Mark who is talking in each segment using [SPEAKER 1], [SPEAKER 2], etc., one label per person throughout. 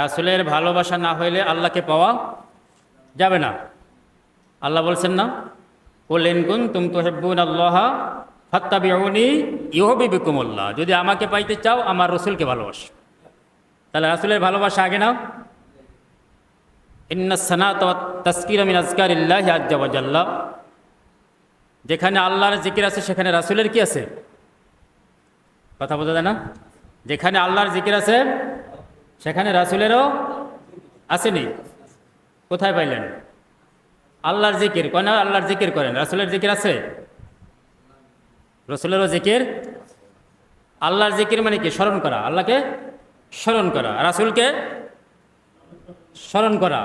[SPEAKER 1] রাসুলের ভালোবাসা না হইলে আল্লাহকে পাওয়া যাবে না। আল্লাহ বলছেন না কোলেনগুন তুম তো হেব্বুন আল্লাহ ফত্তাবিউনি ইহবি বিকুমুল্লাহ যদি আমাকে পাইতে চাও, আমার রসুলকে ভালোবাসো। তাহলে রাসুলের ভালোবাসা আগে নাও। ইন্না সানাত তস্কির মিন আজকারিল্লাহ আজ্জাওয়াজাল্লা যেখানে আল্লাহর জিকির আছে, সেখানে রাসুলের কি আছে? কথা বোঝা যায় না? যেখানে আল্লাহর জিকির আছে সেখানে রাসুলেরও আসেনি। কোথায় পাইলেন? আল্লাহর জিকির কেন আল্লাহর জিকির করেন? রাসুলের জিকির আছে? রসুলেরও জিকির? আল্লাহর জিকির মানে কি? স্মরণ করা। আল্লাহকে স্মরণ করা। রাসুলকে স্মরণ করা।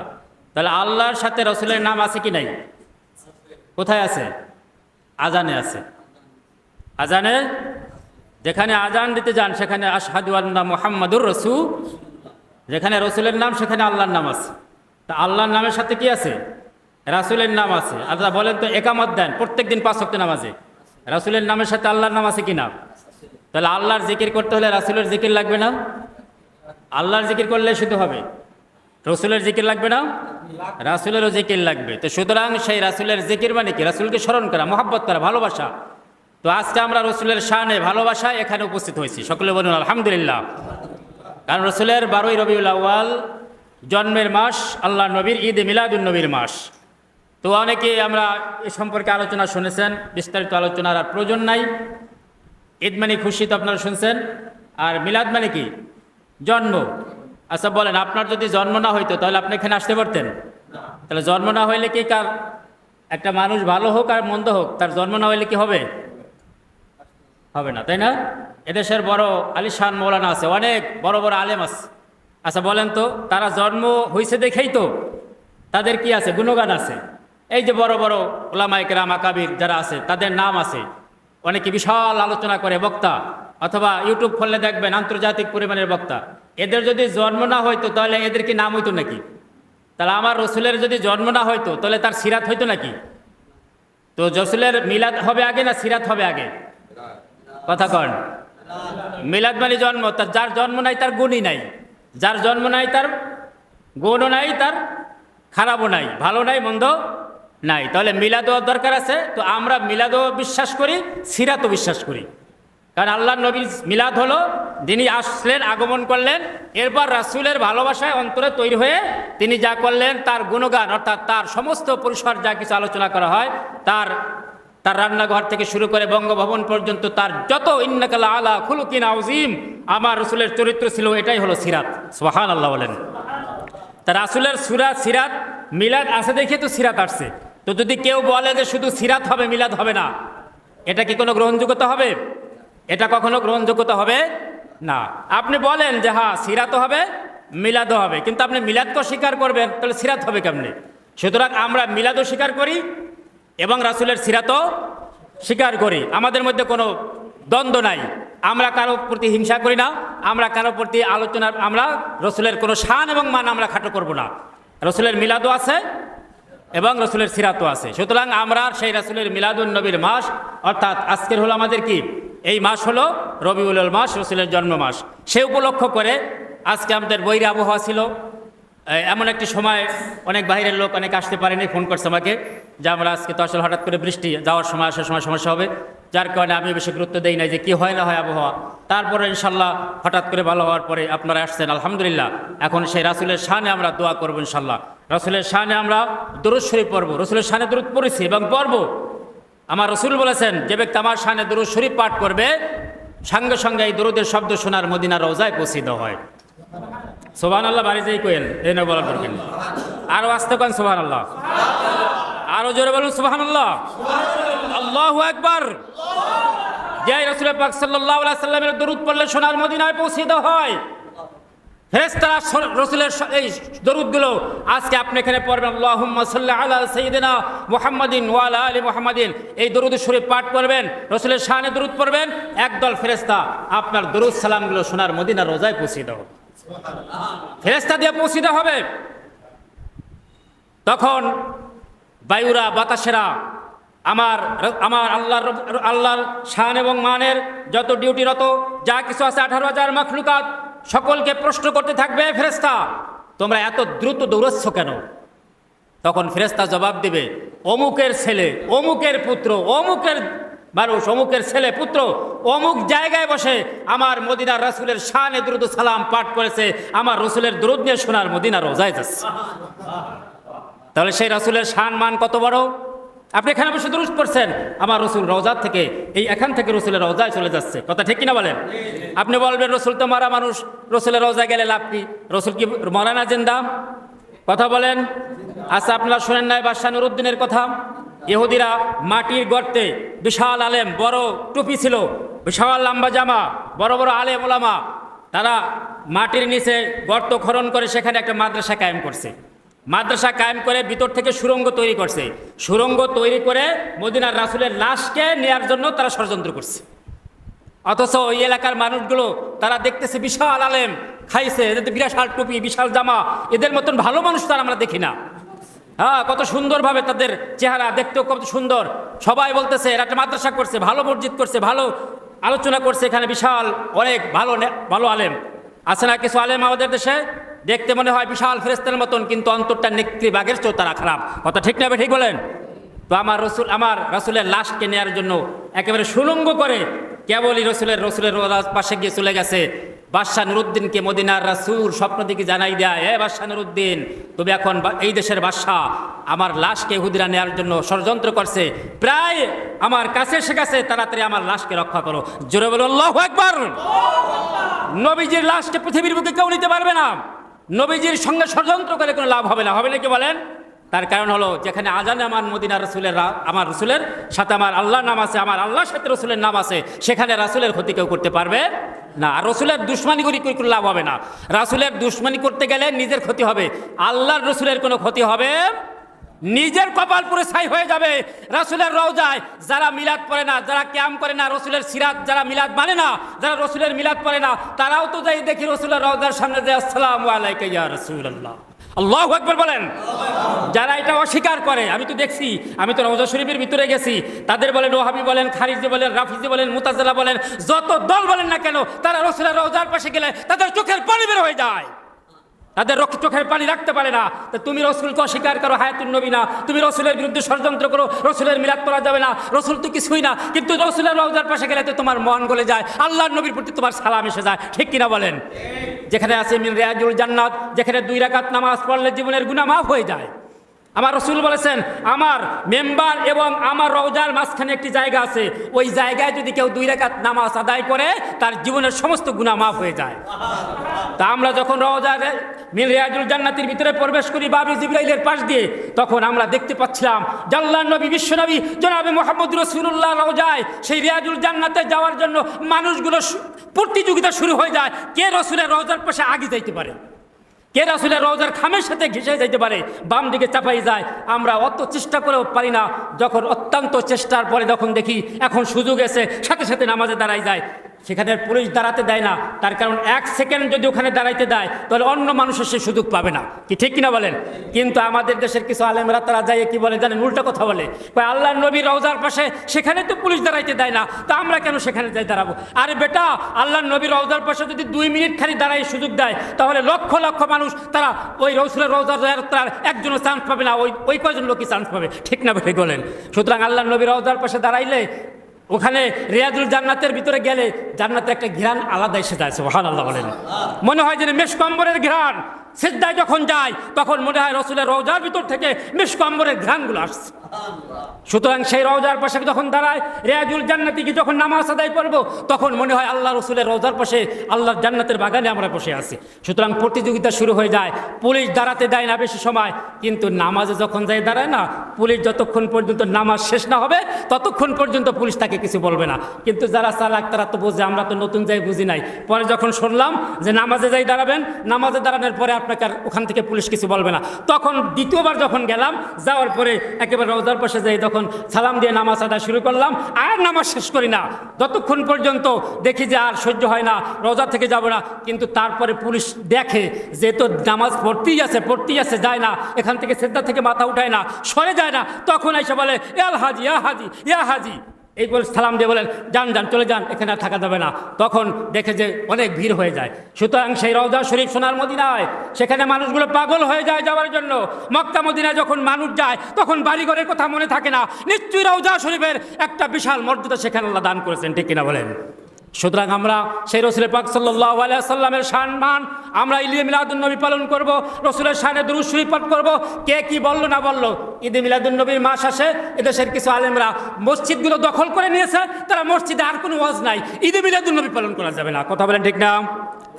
[SPEAKER 1] তাহলে আল্লাহর সাথে রসুলের নাম আছে কি নাই? কোথায় আছে? আজানে আছে। আজানে? যেখানে আজান দিতে যান, সেখানে আশহাদু আল্লাহ মোহাম্মদুর রসু যেখানে রসুলের নাম, সেখানে আল্লাহর নাম আছে। তা আল্লাহর নামের সাথে কি আছে? রাসুলের নাম আছে। আল্লাহ বলেন তো, একামত দেন প্রত্যেক দিন পাঁচ শক্ত নামাজে। রাসুলের নামের সাথে আল্লাহর নাম আছে কি না? তাহলে আল্লাহর জিকির করতে হলে রাসুলের জিকির লাগবে না? আল্লাহর জিকির করলে শুধু হবে। রসুলের জিকির লাগবে না? রাসুলেরও জিকির লাগবে। তো সুতরাং সেই রাসুলের জিকির মানে কি? রাসুলকে স্মরণ করা, মোহাব্বত করা, ভালোবাসা। তো আজকে আমরা রসুলের শানে ভালোবাসা এখানে উপস্থিত হয়েছি। সকলে বলুন, আলহামদুলিল্লাহ। কারণ রসুলের বারোই রবিউল আউ্য়াল জন্মের মাস আল্লাহ নবীর ঈদ মিলাদুল নবীর মাস। তো অনেকে আমরা এ সম্পর্কে আলোচনা শুনেছেন, বিস্তারিত আলোচনার আর প্রয়োজন নাই। ঈদ মানে খুশি তো আপনারা শুনছেন, আর মিলাদ মানে কি? জন্ম। আচ্ছা বলেন, আপনার যদি জন্ম না হইতো তাহলে আপনি এখানে আসতে পারতেন? তাহলে জন্ম না হইলে কি কার? একটা মানুষ ভালো হোক আর মন্দ হোক, তার জন্ম না হইলে কি হবে? হবে না, তাই না? এদেশের বড় আলিশান মৌলানা আছে, অনেক বড় বড় আলেম আছে। আচ্ছা বলেন তো, তারা জন্ম হয়েছে দেখেই তো। তাদের কি আছে? গুণগান আছে। এই যে বড় বড় ওলামাইক রাম আকাবির যারা আছে, তাদের নাম আছে। অনেকে বিশাল আলোচনা করে বক্তা, অথবা ইউটিউব খুললে দেখবেন আন্তর্জাতিক পরিমাণের বক্তা। এদের যদি জন্ম না হইতো, তাহলে এদের কি নাম হইতো নাকি? তাহলে আমার রসুলের যদি জন্ম না হইতো, তাহলে তার সিরাত হইতো নাকি? তো রসুলের মিলাদ হবে আগে না সিরাত হবে আগে? কথা কন। মিলাদ মানে জন্ম, তার যার জন্ম নাই, তার গুণই নাই। যার জন্ম নাই, তার গুণও নাই, তার খারাপও নাই, ভালো নাই, মন্দ নাই। তাহলে মিলাদও দরকার আছে, তো আমরা মিলাদও বিশ্বাস করি, সিরাতও বিশ্বাস করি। কারণ আল্লাহ নবীর মিলাদ হলো যিনি আসলেন, আগমন করলেন, এরপর রাসুলের ভালোবাসায় অন্তরে তৈরি হয়ে তিনি যা করলেন, তার গুণগান, অর্থাৎ তার সমস্ত পরিসর যা কিছু আলোচনা করা হয়, তার তার রান্নাঘর থেকে শুরু করে বঙ্গভবন পর্যন্ত তার যত ইন্নাকালা আলা খুলুকিন আউজিম আমার রসুলের চরিত্র ছিল এটাই হলো সিরাত। সোহান আল্লাহ বলেন। তা রাসুলের সুরাত সিরাত, মিলাদ আছে দেখে তো সিরাত আসছে। তো যদি কেউ বলে যে শুধু সিরাত হবে, মিলাদ হবে না, এটা কি কোনো গ্রহণযোগ্যতা হবে? এটা কখনো গ্রহণযোগ্যতা হবে না। আপনি বলেন যে হ্যাঁ সিরাতও হবে, মিলাদও হবে, কিন্তু আপনি মিলাদকে স্বীকার করবেন, তাহলে সিরাত হবে কেমনি? সুতরাং আমরা মিলাদও স্বীকার করি এবং রাসুলের সিরাতও স্বীকার করি। আমাদের মধ্যে কোনো দ্বন্দ্ব নাই। আমরা কারও প্রতি হিংসা করি না। আমরা কারও প্রতি আলোচনা, আমরা রসুলের কোনো শান এবং মান আমরা খাটো করব না। রসুলের মিলাদও আছে এবং রসুলের সিরাতও আছে। সুতরাং আমরা সেই রসুলের মিলাদুল নবীর মাস, অর্থাৎ আজকের হলো আমাদের কি? এই মাস হলো রবিউল মাস, রসুলের জন্ম মাস সে উপলক্ষ করে আজকে আমাদের বৈরী আবহাওয়া ছিল। এমন একটি সময় অনেক বাইরের লোক, অনেক আসতে পারেনি, ফোন করছে আমাকে যে আমরা আজকে তো আসলে হঠাৎ করে বৃষ্টি, যাওয়ার সময়, আসার সময় সমস্যা হবে। যার কারণে আমি বেশি গুরুত্ব দেই নাই যে কি হয়, না হয় আবহাওয়া। তারপরে ইনশাল্লাহ হঠাৎ করে ভালো হওয়ার পরে আপনারা আসছেন, আলহামদুলিল্লাহ। এখন সেই রাসুলের শানে আমরা দোয়া করব ইনশাল্লাহ। রসুলের শানে আমরা দরুদ শরীফ পড়ব, রসুলের শানে দরুদ পড়েছি এবং পড়ব। আমার রসুল বলেছেন, যে ব্যক্তি আমার শানে দরুদ শরীফ পাঠ করবে, সঙ্গে সঙ্গে এই দরুদের শব্দ শোনার মদিনা রোজায় পৌঁছিত হয়। সোবান আল্লাহ বাড়ি যাই কোয়েল এই নয় বলার দরকার নেই। আরও আসতে কন সোবান আল্লাহ আরও জোরে বলুন সোবাহান আল্লাহ আল্লাহ একবার জয় রসুল পাক সাল্লাহ সাল্লামের দরুদ পড়লে সোনার মদিনায় পৌঁছিত হয়। ফেরেস্তারা রসুলের এই দরুদগুলো আজকে আপনি এখানে পড়বেন, আল্লাহুম্মা সাল্লি আলা সাইয়্যিদিনা মুহাম্মাদিন ওয়া আলা মুহাম্মাদিন। এই দরুদ শরীফ পাঠ করবেন, রসুলের শানে দরুদ পড়বেন, একদল ফেরেস্তা আপনার দরুদ সালামগুলো সোনার মদিনা রোজায় পৌঁছে দেব ফেরেস্তা দিয়ে পৌঁছিতে হবে। তখন বায়ুরা, বাতাসেরা আমার আমার আল্লাহর আল্লাহর শান এবং মানের যত ডিউটিরত যা কিছু আছে আঠারো হাজার মাখলুকাত, সকলকে প্রশ্ন করতে থাকবে ফেরেস্তা তোমরা এত দ্রুত দৌড়চ্ছ কেন? তখন ফেরেস্তা জবাব দেবে, অমুকের ছেলে, অমুকের পুত্র, অমুকের মানুষ অমুকের ছেলে পুত্র অমুক জায়গায় বসে আমার মদিনার রাসুলের শান দ্রুত সালাম পাঠ করেছে, আমার রসুলের দ্রুত নিয়ে শোনার মদিনা রোজায় যাচ্ছে। তাহলে সেই রাসুলের শান মান কত বড়? আপনি এখানে বসে দুরুস্ত করছেন আমার রসুল রওজার থেকে এই এখান থেকে রসুলের রওজায় চলে যাচ্ছে। কথা ঠিক কিনা বলেন? আপনি বলবেন, রসুল তো মারা মানুষ, রসুলের রওজায় গেলে লাভ কি? রসুল কি মরা না জেন্দা? কথা বলেন। আচ্ছা আপনারা শোনেন নাই বাদশাহ নুরুদ্দিনের কথা? ইহুদিরা মাটির গর্তে বিশাল আলেম, বড় টুপি ছিল, বিশাল লম্বা জামা, বড় বড় আলেম ওলামা। তারা মাটির নিচে গর্ত খনন করে সেখানে একটা মাদ্রাসা কায়েম করছে। মাদ্রাসা কায়েম করে ভিতর থেকে সুরঙ্গ তৈরি করছে। সুরঙ্গ তৈরি করে মদিনার রাসুলের লাশকে নেয়ার জন্য তারা ষড়যন্ত্র করছে। অথচ ওই এলাকার মানুষগুলো, তারা দেখতেছে বিশাল আলেম, খাইছে, এদের বিশাল টুপি, বিশাল জামা। এদের মতন ভালো মানুষ তারা আমরা দেখি না। হ্যাঁ কত সুন্দরভাবে তাদের চেহারা দেখতেও কত সুন্দর। সবাই বলতেছে, এরা একটা মাদ্রাসা করছে, ভালো মসজিদ করছে, ভালো আলোচনা করছে, এখানে বিশাল, অনেক ভালো ভালো আলেম। আছে না কিছু আলেম আমাদের দেশে? দেখতে মনে হয় বিশাল ফেরেস্তের মতন, কিন্তু অন্তরটা নেকড়ি বাঘের চেয়েও তারা খারাপ। কথা ঠিক না ঠিক বলেন? তো আমার রসুল, আমার রসুলের লাশকে নেওয়ার জন্য একেবারে সুলঙ্গ করে কেবলই রসুলের রসুলের পাশে গিয়ে চলে গেছে। বাদশাহ নুরুদ্দিনকে মদিনার রাসুল স্বপ্ন দিকে জানাই দেয়, এ বাদশাহ নুরুদ্দিন, তুমি এখন এই দেশের বাদশাহ, আমার লাশকে হুদিরা নেওয়ার জন্য ষড়যন্ত্র করছে। প্রায় আমার কাছে এসে গেছে, তাড়াতাড়ি আমার লাশকে রক্ষা করো। জোরে বলো, আল্লাহ একবার নবীজির লাশকে পৃথিবীর বুকে কেউ নিতে পারবে না। নবীজির সঙ্গে ষড়যন্ত্র করে কোনো লাভ হবে না। হবে না কি বলেন? তার কারণ হলো, যেখানে আজানে আমার মদিনা রসুলের আমার রসুলের সাথে আমার আল্লাহর নাম আছে, আমার আল্লাহর সাথে রসুলের নাম আছে, সেখানে রাসুলের ক্ষতি কেউ করতে পারবে না, রসুলের দুশ্মনী করি লাভ হবে না। রাসুলের দুশ্মনী করতে গেলে নিজের ক্ষতি হবে। আল্লাহর রসুলের কোনো ক্ষতি হবে? নিজের কপাল পুরে ছাই হয়ে যাবে। রাসুলের রওজায় যারা মিলাদ পড়ে না, যারা ক্যাম করে না, রসুলের সিরাত যারা মিলাদ মানে না, যারা রসুলের মিলাদ পড়ে না, তারাও তো যাই দেখি রসুলের রওজার সামনে যে, আসসালাম আলাইকা ইয়া রাসূলুল্লাহ। আল্লাহ একবার বলেন। যারা এটা অস্বীকার করে, আমি তো দেখছি, আমি তো রওজা শরীফের ভিতরে গেছি, তাদের বলেন ওহাবি বলেন, খারিজি বলেন, রাফিজি বলেন মুতাজেলা বলেন, যত দল বলেন না কেন, তারা রসুলের রোজার পাশে গেলে তাদের চোখের পানি বের হয়ে যায়। তাদের রক্ত চোখের পানি রাখতে পারে না। তা তুমি রসুলকে অস্বীকার করো হায়াতুল নবী না। তুমি রসুলের বিরুদ্ধে ষড়যন্ত্র করো, রসুলের মিলাদ করা যাবে না। রসুল তো কিছুই না, কিন্তু রসুলের রওজার পাশে গেলে তো তোমার মন গলে যায়, আল্লাহর নবীর প্রতি তোমার সালাম এসে যায়। ঠিক কিনা বলেন? যেখানে আছে মিন রেয়াজুল জান্নাত, যেখানে দুই রাকাত নামাজ পড়লে জীবনের গুণা মাফ হয়ে যায়। আমার রসুল বলেছেন, আমার মেম্বার এবং আমার রওজার মাঝখানে একটি জায়গা আছে। ওই জায়গায় যদি কেউ দুই রাকাত নামাজ আদায় করে, তার জীবনের সমস্ত গুনাহ মাফ হয়ে যায়। তা আমরা যখন রওজার মিল রিয়াজুল জান্নাতের ভিতরে প্রবেশ করি বাবি জিব্রাইলের পাশ দিয়ে, তখন আমরা দেখতে পাচ্ছিলাম, জাল্লাহ নবী বিশ্বনবী জনাবে মোহাম্মদ রসুল্লাহ রওজায় সেই রিয়াজুল জান্নাতে যাওয়ার জন্য মানুষগুলো প্রতিযোগিতা শুরু হয়ে যায়, কে রসুলের রওজার পাশে আগে যাইতে পারে? কে রাসুলের রওজার খামের সাথে ঘেসে যাইতে পারে, বাম দিকে চাপাই যায়। আমরা অত চেষ্টা করেও পারি না, যখন অত্যন্ত চেষ্টার পরে যখন দেখি এখন সুযোগ এসে সাথে সাথে নামাজে দাঁড়াই যায়। সেখানে পুলিশ দাঁড়াতে দেয় না। তার কারণ এক সেকেন্ড যদি ওখানে দাঁড়াইতে দেয়, তাহলে অন্য মানুষের সে সুযোগ পাবে না। কি ঠিক কিনা বলেন? কিন্তু আমাদের দেশের কিছু আলেমরা, তারা যায় কি বলে জানেন? উল্টা কথা বলে। আল্লাহ নবী রওজার পাশে সেখানে তো পুলিশ দাঁড়াইতে দেয় না। তা আমরা কেন সেখানে যাই দাঁড়াবো? আরে বেটা আল্লাহ নবী রওজার পাশে যদি দুই মিনিট খালি দাঁড়াই সুযোগ দেয়, তাহলে লক্ষ লক্ষ মানুষ, তারা ওই রসুলের রওজার তার একজনও চান্স পাবে না। ওই ওই কয়জন লোকই চান্স পাবে? ঠিক না ঠিক বলেন। সুতরাং আল্লাহ নবী রওজার পাশে দাঁড়াইলে ওখানে রিয়াদুল জান্নাতের ভিতরে গেলে জান্নাতের একটা ঘ্রাণ আলাদা এসে যায় আল্লাহ বলেন। মনে হয় যে মেষকম্বরের ঘ্রাণ। সিদ্ধায় যখন যায়, তখন মনে হয় রসুলের রওজার ভিতর থেকে মেষকম্বরের ঘ্রাণগুলো আসছে। সুতরাং সেই রওজার পাশে যখন দাঁড়ায়, রেয়াজুল জান্নাতি কি যখন নামাজ আদায় করব, তখন মনে হয় আল্লাহ রসুলের রওজার পাশে আল্লাহর জান্নাতের বাগানে আমরা বসে আছি। সুতরাং প্রতিযোগিতা শুরু হয়ে যায়, পুলিশ দাঁড়াতে দেয় না বেশি সময়, কিন্তু নামাজে যখন যায় দাঁড়ায় না, পুলিশ যতক্ষণ পর্যন্ত নামাজ শেষ না হবে, ততক্ষণ পর্যন্ত পুলিশ তাকে কিছু বলবে না। কিন্তু যারা চালাক, তারা তো বোঝে, আমরা তো নতুন যাই বুঝি নাই। পরে যখন শুনলাম যে নামাজে যাই দাঁড়াবেন, নামাজে দাঁড়ানোর পরে আপনাকে আর ওখান থেকে পুলিশ কিছু বলবে না। তখন দ্বিতীয়বার যখন গেলাম, যাওয়ার পরে একেবারে রোজার পাশে যাই তখন সালাম দিয়ে নামাজ আদায় শুরু করলাম। আর নামাজ শেষ করি না। যতক্ষণ পর্যন্ত দেখি যে আর সহ্য হয় না, রোজা থেকে যাব না, কিন্তু তারপরে পুলিশ দেখে যে তো নামাজ পড়তেই আছে পড়তেই আছে, যায় না। এখান থেকে সেদ্ধা থেকে মাথা উঠায় না, সরে যায় না। তখন এসে বলে ইয়াল হাজি ইয়া হাজি ইয়া হাজি। এই বলে সালাম দিয়ে বলেন, যান যান, চলে যান, এখানে আর থাকা যাবে না। তখন দেখে যে অনেক ভিড় হয়ে যায়। সুতরাং সেই রওজা শরীফ সোনার মদিনায়, সেখানে মানুষগুলো পাগল হয়ে যায় যাওয়ার জন্য। মক্কা মদিনায় যখন মানুষ যায়, তখন বাড়িঘরের কথা মনে থাকে না। নিশ্চয়ই রওজা শরীফের একটা বিশাল মর্যাদা সেখানে আল্লাহ দান করেছেন, ঠিক কিনা বলেন? সুতরাং আমরা সেই রসুল পাক সাল্লাহ আলাইসাল্লামের সম্মান আমরা ঈদে মিলাদুন্নবী পালন করব, রসুলের শানে দুরুদ শরীফ পাঠ করব, কে কি বলল না বলল, ঈদে মিলাদুন্নবীর মাস আসে, এদেশের কিছু আলেমরা মসজিদগুলো দখল করে নিয়েছে, তারা মসজিদে আর কোনো ওয়াজ নাই, ঈদে মিলাদুন্নবী পালন করা যাবে না। কথা বলেন ঠিক না?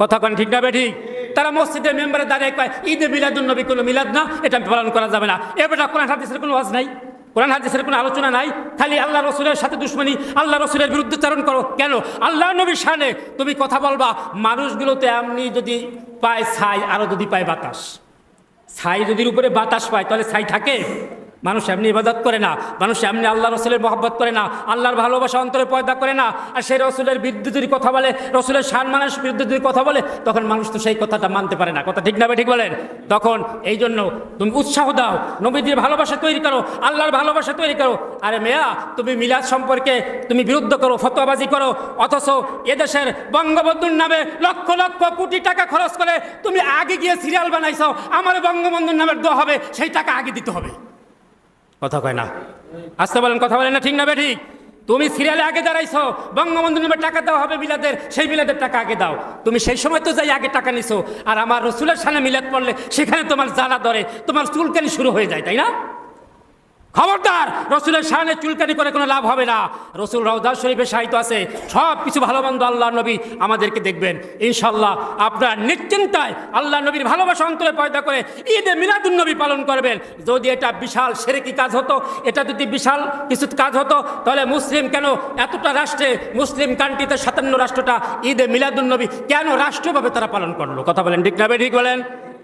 [SPEAKER 1] কথা বলেন ঠিক না বে ঠিক? তারা মসজিদের মেম্বারে দাঁড়িয়ে কয়, ঈদে মিলাদুন্নবী কোনো মিলাদ না, এটা পালন করা যাবে না। এবারটা কোরআন হাদিসের কোনো ওয়াজ নাই? কোরআন হাদিসের কোনো আলোচনা নাই? খালি আল্লাহ রসুলের সাথে দুশ্মনী, আল্লাহ রসুলের বিরুদ্ধে চারণ করো। কেন? আল্লাহ নবীর সানে তুমি কথা বলবা মানুষগুলোতে এমনি যদি পায় ছাই আরও যদি পায় বাতাস। ছাই যদি উপরে বাতাস পায়, তাহলে ছাই থাকে? মানুষ এমনি ইবাদত করে না, মানুষ এমনি আল্লাহ রসুলের মহব্বত করে না, আল্লাহর ভালোবাসা অন্তরে পয়দা করে না, আর সেই রসুলের যদি কথা বলে, রসুলের সম্মানের যদি কথা বলে, তখন মানুষ তো সেই কথাটা মানতে পারে না। কথা ঠিক না ঠিক বলেন? তখন এই জন্য তুমি উৎসাহ দাও নবীদের ভালোবাসা তৈরি করো, আল্লাহর ভালোবাসা তৈরি করো। আরে মেয়া, তুমি মিলাদ সম্পর্কে তুমি বিরুদ্ধ করো, ফতোয়াবাজি করো, অথচ এদেশের বঙ্গবন্ধুর নামে লক্ষ লক্ষ কোটি টাকা খরচ করে তুমি আগে গিয়ে সিরিয়াল বানাইছো, আমার বঙ্গবন্ধুর নামের দোয়া হবে, সেই টাকা আগে দিতে হবে। কথা কয় না। আসতে বলেন, কথা বলেন না, ঠিক না বেঠিক তুমি সিরিয়ালে আগে দাঁড়াইছো, বঙ্গবন্ধু নামে টাকা দেওয়া হবে মিলাদের সেই মিলাদের টাকা আগে দাও। তুমি সেই সময় তো যাই আগে টাকা নিছো, আর আমার রসুলের সামনে মিলাদ পড়লে সেখানে তোমার জ্বালা ধরে, তোমার চুলকানি শুরু হয়ে যায়, তাই না? খবরদার, রসুলের সামনে চুলকানি করে কোনো লাভ হবে না। রসুল রওজা শরীফে সাহিত্য আছে। সব কিছু ভালো আল্লাহ নবী আমাদেরকে দেখবেন। ইনশাল্লাহ আপনার নিশ্চিন্তায় আল্লাহ নবীর ভালোবাসা অন্তরে পয়দা করে ঈদে মিলাদুন নবী পালন করবেন। যদি এটা বিশাল সেরেকি কাজ হতো, এটা যদি বিশাল কিছু কাজ হতো, তাহলে মুসলিম কেন এতটা রাষ্ট্রে, মুসলিম কান্ট্রিতে সাতান্ন রাষ্ট্রটা ঈদে মিলাদুন নবী কেন রাষ্ট্রীয়ভাবে তারা পালন করল? কথা বলেন ঠিক না ঠিক বলেন?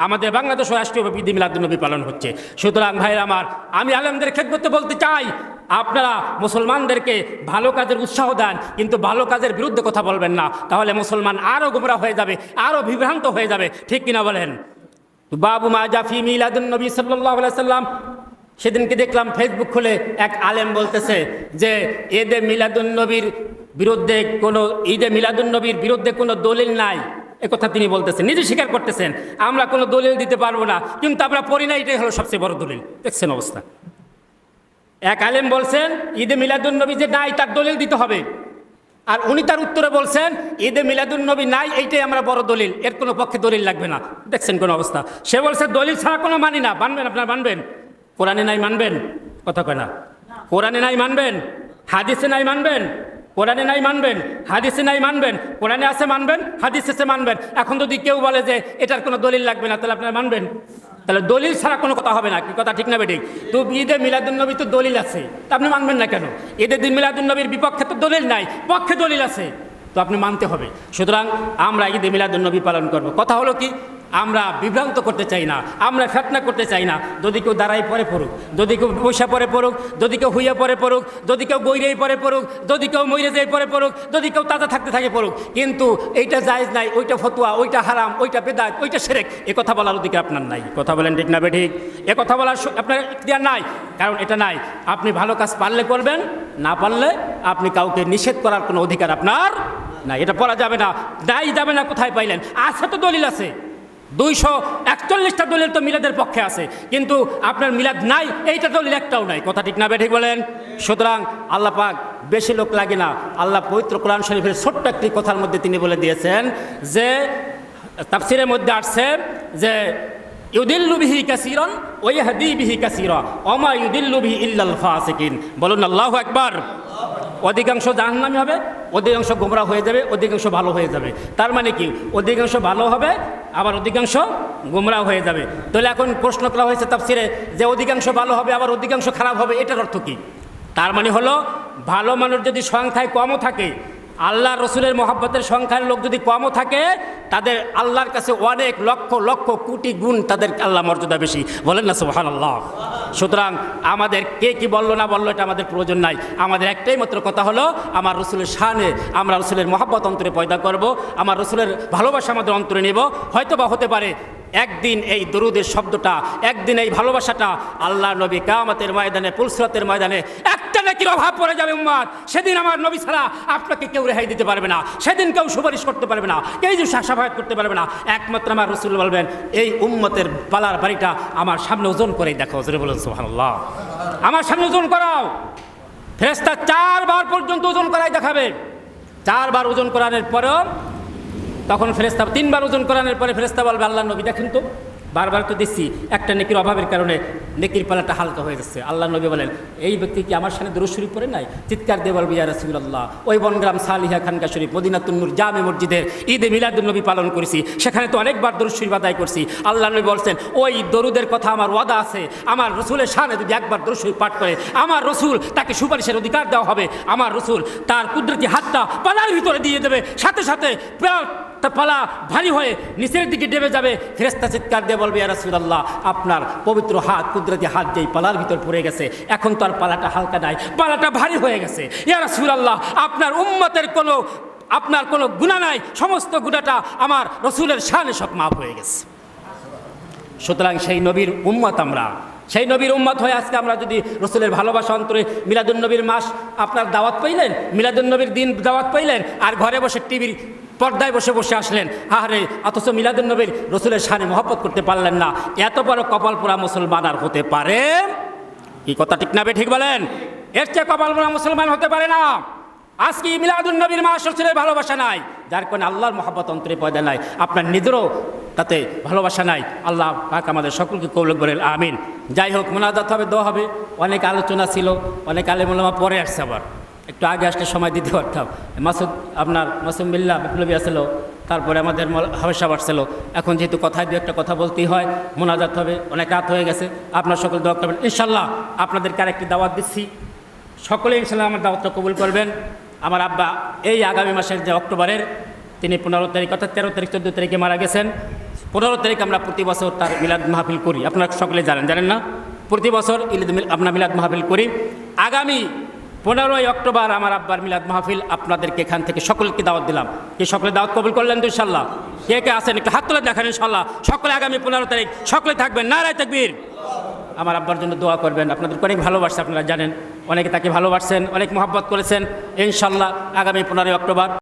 [SPEAKER 1] আমাদের বাংলাদেশ রাষ্ট্রীয় ঈদ মিলাদুন্নবী পালন হচ্ছে। সুতরাং ভাইয়ের আমার, আমি আলেমদের খেদমতে বলতে চাই, আপনারা মুসলমানদেরকে ভালো কাজের উৎসাহ দেন, কিন্তু ভালো কাজের বিরুদ্ধে কথা বলবেন না। তাহলে মুসলমান আরও গুমরা হয়ে যাবে আরও বিভ্রান্ত হয়ে যাবে। ঠিক কিনা বলেন? বাবু মা জাফি মিলাদুন্নবী সাল্লাহ সাল্লাম, সেদিনকে দেখলাম ফেসবুক খুলে এক আলেম বলতেছে যে ঈদে মিলাদুন্নবীর বিরুদ্ধে কোনো, ঈদে মিলাদুন্নবীর বিরুদ্ধে কোনো দলিল নাই। এ কথা তিনি বলতেছেন, নিজে স্বীকার করতেছেন, আমরা কোনো দলিল দিতে পারব না, কিন্তু আমরা পড়ি না, এটাই হলো সবচেয়ে বড় দলিল। দেখছেন অবস্থা। এক আলেম বলছেন, ঈদে মিলাদুন্নবী যে নাই, তার দলিল দিতে হবে। আর উনি তার উত্তরে বলছেন, ঈদে মিলাদুন্নবী নাই, এইটাই আমরা বড় দলিল, এর কোনো পক্ষে দলিল লাগবে না। দেখছেন কোন অবস্থা। সে বলছে, দলিল ছাড়া কোনো মানি না। মানবেন, আপনারা মানবেন? কোরআনে নাই মানবেন? কথা কয় না। কোরআনে নাই মানবেন? হাদিসে নাই মানবেন? কোরআনে নাই মানবেন, হাদিসে নাই মানবেন, কোরআনে আছে মানবেন, হাদিসে আছে মানবেন। এখন যদি কেউ বলে যে এটার কোনো দলিল লাগবে না, তাহলে আপনারা মানবেন। তাহলে দলিল ছাড়া কোনো কথা হবে না, কি কথা ঠিক না বেঠিক তো ঈদে মিলাদুন্নবী তো দলিল আছে, তা আপনি মানবেন না কেন? ঈদের দিন মিলাদুন্নবীর বিপক্ষে তো দলিল নাই, পক্ষে দলিল আছে, তো আপনি মানতে হবে। সুতরাং আমরা ঈদে মিলাদুন্নবী পালন করব। কথা হলো কি? আমরা বিভ্রান্ত করতে চাই না, আমরা ফেতনা করতে চাই না। যদি কেউ দাঁড়াই পরে পড়ুক, যদি কেউ পয়সা পরে পড়ুক, যদি কেউ হুইয়া পরে পড়ুক, যদি কেউ বইরেই পরে পড়ুক, যদি কেউ মইরে যাই পরে পড়ুক, যদি কেউ তাজা থাকতে থাকে পড়ুক, কিন্তু এইটা জায়েজ নাই, ওইটা ফতুয়া, ওইটা হারাম, ওইটা বেদাত, ওইটা সেরেক, এ কথা বলার ওদিকে আপনার নাই। কথা বলেন ঠিক না বেঠিক? এ কথা বলার আপনার ইখতিয়ার নাই, কারণ এটা নাই। আপনি ভালো কাজ পারলে করবেন, না পারলে আপনি কাউকে নিষেধ করার কোনো অধিকার আপনার নাই। এটা পড়া যাবে না নাই যাবে না, কোথায় পাইলেন? আছে তো দলিল আছে। দুইশো একচল্লিশটা দলিল তো মিলাদের পক্ষে আছে, কিন্তু আপনার মিলাদ নাই, এইটা দলিল একটাও নাই। কথা ঠিক না বেঠিক বলেন? সুতরাং আল্লাহ পাক বেশি লোক লাগে না। আল্লাহ পবিত্র কোরআন শরীফের ছোট্ট একটি কথার মধ্যে তিনি বলে দিয়েছেন যে, তাফসিরের মধ্যে আসছে যে, ইউদিল্লু বিহি কাসিরন ওই হাদি বিহি কাসিরা অমা ইউদিল্লু ইল্লাল ফাসিকিন। বলুন আল্লাহু আকবার। অধিকাংশ জাহান্নামি হবে, অধিকাংশ গোমরা হয়ে যাবে, অধিকাংশ ভালো হয়ে যাবে। তার মানে কি? অধিকাংশ ভালো হবে, আবার অধিকাংশ গোমরা হয়ে যাবে। তাহলে এখন প্রশ্ন করা হয়েছে তাফসিরে যে অধিকাংশ ভালো হবে, আবার অধিকাংশ খারাপ হবে, এটার অর্থ কি? তার মানে হলো, ভালো মানুষ যদি সংখ্যায় কমও থাকে আল্লাহ রসুলের মহাব্বতের সংখ্যার লোক যদি কমও থাকে, তাদের আল্লাহর কাছে অনেক লক্ষ লক্ষ কোটি গুণ তাদের আল্লাহ মর্যাদা বেশি। বলেন না সুহান আল্লাহ সুতরাং আমাদের কে কি বলল না বলল এটা আমাদের প্রয়োজন নাই। আমাদের একটাই মাত্র কথা হলো, আমার রসুলের শানে আমরা রসুলের মহাব্বত অন্তরে পয়দা করব, আমার রসুলের ভালোবাসা আমাদের অন্তরে নেব। হয়তো বা হতে পারে একদিন এই দরুদের শব্দটা, একদিন এই ভালোবাসাটা আল্লাহ নবী কামাতের ময়দানে পুলসরাতের ময়দানে নেকির অভাব পড়ে যাবে উম্মাদ? সেদিন আমার নবী ছাড়া আপনাকে কেউ রেহাই দিতে পারবে না। সেদিন কেউ সুপারিশ করতে পারবে না। কেউ যে সাফায়াত করতে পারবে না। একমাত্র আমার রসুল বলবেন, এই উম্মতের পালার বাড়িটা আমার সামনে ওজন করেই দেখো জোরে বলুন, সুবহানাল্লাহ। আমার সামনে ওজন করাও। ফেরেস্তা চারবার পর্যন্ত ওজন করাই দেখাবে। চারবার ওজন করানোর পরেও, তখন ফেরেস্তা তিনবার ওজন করানোর পরে ফেরেস্তা বলবে আল্লাহ নবী দেখেন তো। বারবার তো দেখছি একটা নেকির অভাবের কারণে নেকির পালাটা হালকা হয়ে যাচ্ছে। আল্লাহ নবী বলেন, এই ব্যক্তি কি আমার সামনে দরুদ পড়ে নাই? চিৎকার দিয়ে বলবে রাসূলুল্লাহ, ওই বনগ্রাম সালিহা খানকা শরীফ মদিনাতুন্নুর জামে মসজিদের ঈদে মিলাদুল নবী পালন করেছি। সেখানে তো অনেকবার দরুদ শরীফ আদায় করছি। আল্লাহ নবী বলছেন, ওই দরুদের কথা আমার ওয়াদা আছে। আমার রসুলের সামনে যদি একবার দরুদ শরীফ পাঠ করে, আমার রসুল তাকে সুপারিশের অধিকার দেওয়া হবে। আমার রসুল তার কুদরতি হাতটা পালার ভিতরে দিয়ে দেবে। সাথে সাথে প্রা- তা পালা ভারী হয়ে নিচের দিকে ডেবে যাবে। ফেরেস্তা চিৎকার দিয়ে বলবে, ইয়া রাসূলুল্লাহ, আপনার পবিত্র হাত, কুদরতি হাত যেই পালার ভিতর পড়ে গেছে, এখন তো আর পালাটা হালকা নাই, পালাটা ভারী হয়ে গেছে। ইয়া রাসূলুল্লাহ, আপনার উম্মতের কোনো, আপনার কোনো গুণা নাই, সমস্ত গুণাটা আমার রসুলের শানে সব মাফ হয়ে গেছে। সুতরাং সেই নবীর উম্মত আমরা। সেই নবীর উম্মত হয়ে আজকে আমরা যদি রসুলের ভালোবাসা অন্তরে মিলাদুল নবীর মাস আপনার দাওয়াত পাইলেন মিলাদুল নবীর দিন দাওয়াত পাইলেন, আর ঘরে বসে টিভির পর্দায় বসে বসে আসলেন। আহারে, অথচ মিলাদুল নবীর রসুলের সানে মহব্বত করতে পারলেন না। এত বড় কপাল পোড়া মুসলমান আর হতে পারে? কি কথা ঠিক না ঠিক বলেন? এর চেয়ে কপাল পোড়া মুসলমান হতে পারে না। আজকে মিলাদুল নবীর মাস রসুলের ভালোবাসা নাই। যার কারণে আল্লাহর মহাব্বত অন্তরে পয়দা নাই। আপনার নিজেরও তাতে ভালোবাসা নাই। আল্লাহ পাক আমাদের সকলকে কৌলক বলেন আমিন। যাই হোক, মোনাজাত হবে, দোয়া হবে। অনেক আলোচনা ছিল, অনেক আলেমুলামা পরে আসছে আবার। একটু আগে আসলে সময় দিতে পারতাম। মাসুদ, আপনার মাসুম বিল্লা বিপ্লবী আসলো, তারপরে আমাদের হামেশা আসছিল এখন যেহেতু কথায় দু একটা কথা বলতেই হয়, মোনাজাত হবে, অনেক রাত হয়ে গেছে। আপনার সকল দোয়া করবেন। ইনশাল্লাহ আপনাদেরকে আরেকটি দাওয়াত দিচ্ছি। সকলে ইনশাল্লাহ আমার দাওয়াতটা কবুল করবেন। আমার আব্বা এই আগামী মাসের যে অক্টোবরের, তিনি পনেরো তারিখ, অর্থাৎ তেরো তারিখ, চোদ্দ তারিখে মারা গেছেন। পনেরো তারিখ আমরা প্রতি বছর তার মিলাদ মাহফিল করি। আপনারা সকলে জানেন জানেন না? প্রতি বছর ঈদ মিল- আমরা মিলাদ মাহফিল করি। আগামী পনেরোই অক্টোবর আমার আব্বার মিলাদ মাহফিল, আপনাদেরকে এখান থেকে সকলকে দাওয়াত দিলাম। কে সকলে দাওয়াত কবুল করলেন তো ইনশাল্লাহ কে কে আসেন একটু হাত তুলে দেখেন ইনশাল্লাহ সকলে আগামী পনেরো তারিখ, সকলে থাকবেন। নারায় তাকবীর। আমার আব্বার জন্য দোয়া করবেন। আপনাদের অনেক ভালোবাসছে, আপনারা জানেন। অনেকে তাকে ভালোবাসছেন, অনেক মহাব্বত করেছেন। ইনশাল্লাহ আগামী পনেরোই অক্টোবর